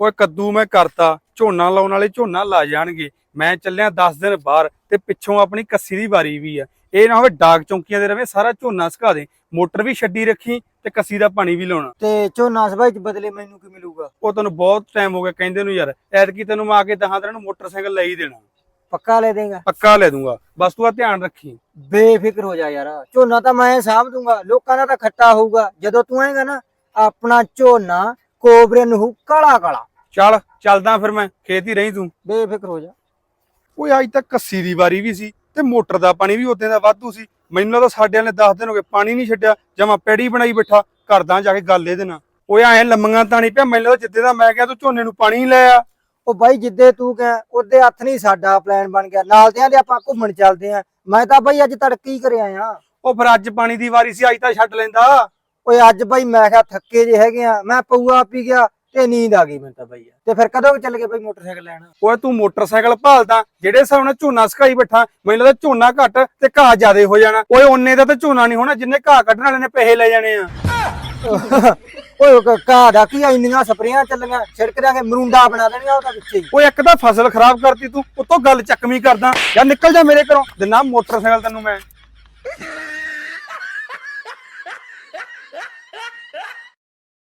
ਓਏ ਕੱਦੂ ਮੈਂ ਕਰਤਾ ਝੋਨਾ ਲਾਉਣ ਵਾਲੇ ਝੋਨਾ ਲਾ ਜਾਣਗੇ। ਮੈਂ ਚੱਲਿਆ 10 ਦਿਨ ਬਾਹਰ ਤੇ ਪਿੱਛੋਂ ਆਪਣੀ ਕੱਸੀ ਦੀ ਵਾਰੀ ਵੀ ਆ। ਇਹ ਨਾ ਹੋਵੇ ਡਾਕ ਚੌਂਕੀਆਂ ਦੇ ਰਵੇ ਸਾਰਾ ਝੋਨਾ ਸੁਕਾ ਦੇ ਮੋਟਰ ਵੀ ਛੱਡੀ ਰੱਖੀ ਤੇ ਕੱਸੀ ਦਾ ਪਾਣੀ ਵੀ ਲਾਉਣਾ। ਤੇ ਝੋਨਾ ਸਭਾਈ ਚ ਬਦਲੇ ਮੈਨੂੰ ਕੀ ਮਿਲੂਗਾ? ਉਹ ਤੈਨੂੰ ਬਹੁਤ ਟਾਈਮ ਹੋ ਗਿਆ ਕਹਿੰਦੇ ਨੂੰ ਯਾਰ ਐਤਕੀ ਤੈਨੂੰ ਮੈਂ ਆ ਕੇ ਦਹਾਂ ਦਿਨਾਂ ਨੂੰ ਮੋਟਰਸਾਈਕਲ ਲੈ ਹੀ ਦੇਣਾ। ਪੱਕਾ ਲੈ ਦੇਗਾ? ਪੱਕਾ ਲੈ ਦੂੰਗਾ। ਬਸ ਤੂੰ ਆ ਧਿਆਨ ਰੱਖੀ। ਬੇਫਿਕਰ ਹੋ ਜਾ ਯਾਰ। ਝੋਨਾ ਤਾਂ ਮੈਂ ਸਾਂਭ ਦੂੰਗਾ ਲੋਕਾਂ ਦਾ ਤਾਂ ਖੱਟਾ ਹੋਊਗਾ। ਜਦੋਂ ਤੂੰ ਆਏਗਾ ਨਾ ਆਪਣਾ ਝੋਨਾ ਕੋਬਰੇ ਨੂੰ ਕਾਲਾ ਕਾਲਾ। ਚੱਲ ਚੱਲਦਾ ਫਿਰ ਮੈਂ ਖੇਤ ਹੀ ਰਹੀ ਤੂੰ। ਬੇਫਿਕਰ ਹੋ ਜਾ। ਓਏ ਅੱਜ ਤੱਕ ਕੱਸੀ ਦੀ ਵਾਰੀ ਵੀ ਸੀ ਤੇ ਮੋਟਰ ਦਾ ਪਾਣੀ ਵੀ ਉਦੋਂ ਦਾ ਵਾਧੂ ਸੀ। ਮੈਨੂੰ ਤਾਂ ਸਾਡੇ ਵਾਲੇ 10 ਦਿਨ ਹੋ ਗਏ ਪਾਣੀ ਨਹੀਂ ਛੱਡਿਆ ਜਮਾ ਪੈੜੀ ਬਣਾਈ ਬੈਠਾ ਕਰਦਾ ਜਾ ਕੇ ਗੱਲ ਇਹਦੇ ਨਾਲ। ਓਏ ਐ ਲੰਮੀਆਂ ਤਾਣੀ ਪਿਆ ਮੈਨੂੰ ਤਾਂ ਜਿੱਦੇ ਦਾ ਮੈਂ ਕਿਹਾ ਤੂੰ ਝੋਨੇ ਨੂੰ ਪਾਣੀ ਨਹੀਂ ਲਾਇਆ ਉਹ ਬਾਈ ਜਿੱਦੇ ਤੂੰ ਕਹਿ ਉਹਦੇ ਹੱਥ ਨਹੀਂ ਸਾਡਾ ਪਲਾਨ ਬਣ ਗਿਆ। ਨਾਲ ਦਿਆਂ ਦੇ ਆਪਾਂ ਘੁੰਮਣ ਚੱਲਦੇ ਆਂ। ਮੈਂ ਤਾਂ ਬਾਈ ਅੱਜ ਤੜਕੇ ਕਰਿਆ ਆ ਉਹ ਫਿਰ ਅੱਜ ਪਾਣੀ ਦੀ ਵਾਰੀ ਸੀ ਅੱਜ ਤਾਂ ਛੱਡ ਲੈਂਦਾ। ਓਏ ਅੱਜ ਬਾਈ ਮੈਂ ਕਿਹਾ ਥੱਕੇ ਜੇ ਹੈਗੇ ਆ ਮੈਂ ਪਊਆ ਪੀ ਗਿਆ ਤੇ ਨੀਂਦ ਆ ਗਈ ਮੈਨੂੰ ਤਾਂ ਬਾਈ। ਤੇ ਫਿਰ ਕਦੋਂ ਚੱਲ ਗਏ ਬਾਈ ਮੋਟਰਸਾਈਕਲ ਲੈਣ? ਓਏ ਤੂੰ ਮੋਟਰਸਾਈਕਲ ਭਾਲਦਾ ਜਿਹੜੇ ਹਿਸਾਬ ਨਾਲ ਝੋਨਾ ਸਕਾਈ ਬੈਠਾ ਮੈਨੂੰ ਲੱਗਦਾ ਝੋਨਾ ਘੱਟ ਤੇ ਘਾਹ ਜ਼ਿਆਦੇ ਹੋ ਜਾਣਾ। ਓਏ ਉਹਨੇ ਦਾ ਤਾਂ ਝੋਨਾ ਨਹੀਂ ਹੋਣਾ ਜਿੰਨੇ ਘਾਹ ਕੱਢਣ ਵਾਲੇ ਨੇ ਪੈਸੇ ਲੈ ਜਾਣੇ ਆ। ਓਏ ਉਹ ਘਾਹ ਦਾ ਕੀ ਆ, ਇੰਨੀਆਂ ਸਪਰੇਆਂ ਚੱਲੀਆਂ ਛਿੜਕ ਦਾਂਗੇ ਮਰੂੰਡਾ ਬਣਾ ਦੇਣੀਆਂ ਉਹਦਾ ਵਿੱਚੇ ਹੀ। ਓਏ ਇੱਕ ਤਾਂ ਫਸਲ ਖਰਾਬ ਕਰਤੀ ਤੂੰ ਉਤੋਂ ਗੱਲ ਚੱਕਵੀਂ ਕਰਦਾ। ਯਾਰ ਨਿਕਲ ਜਾ ਮੇਰੇ ਘਰੋਂ ਦਿਨਾ ਮੋਟਰਸਾਈਕਲ ਤੈਨੂੰ ਮੈਂ।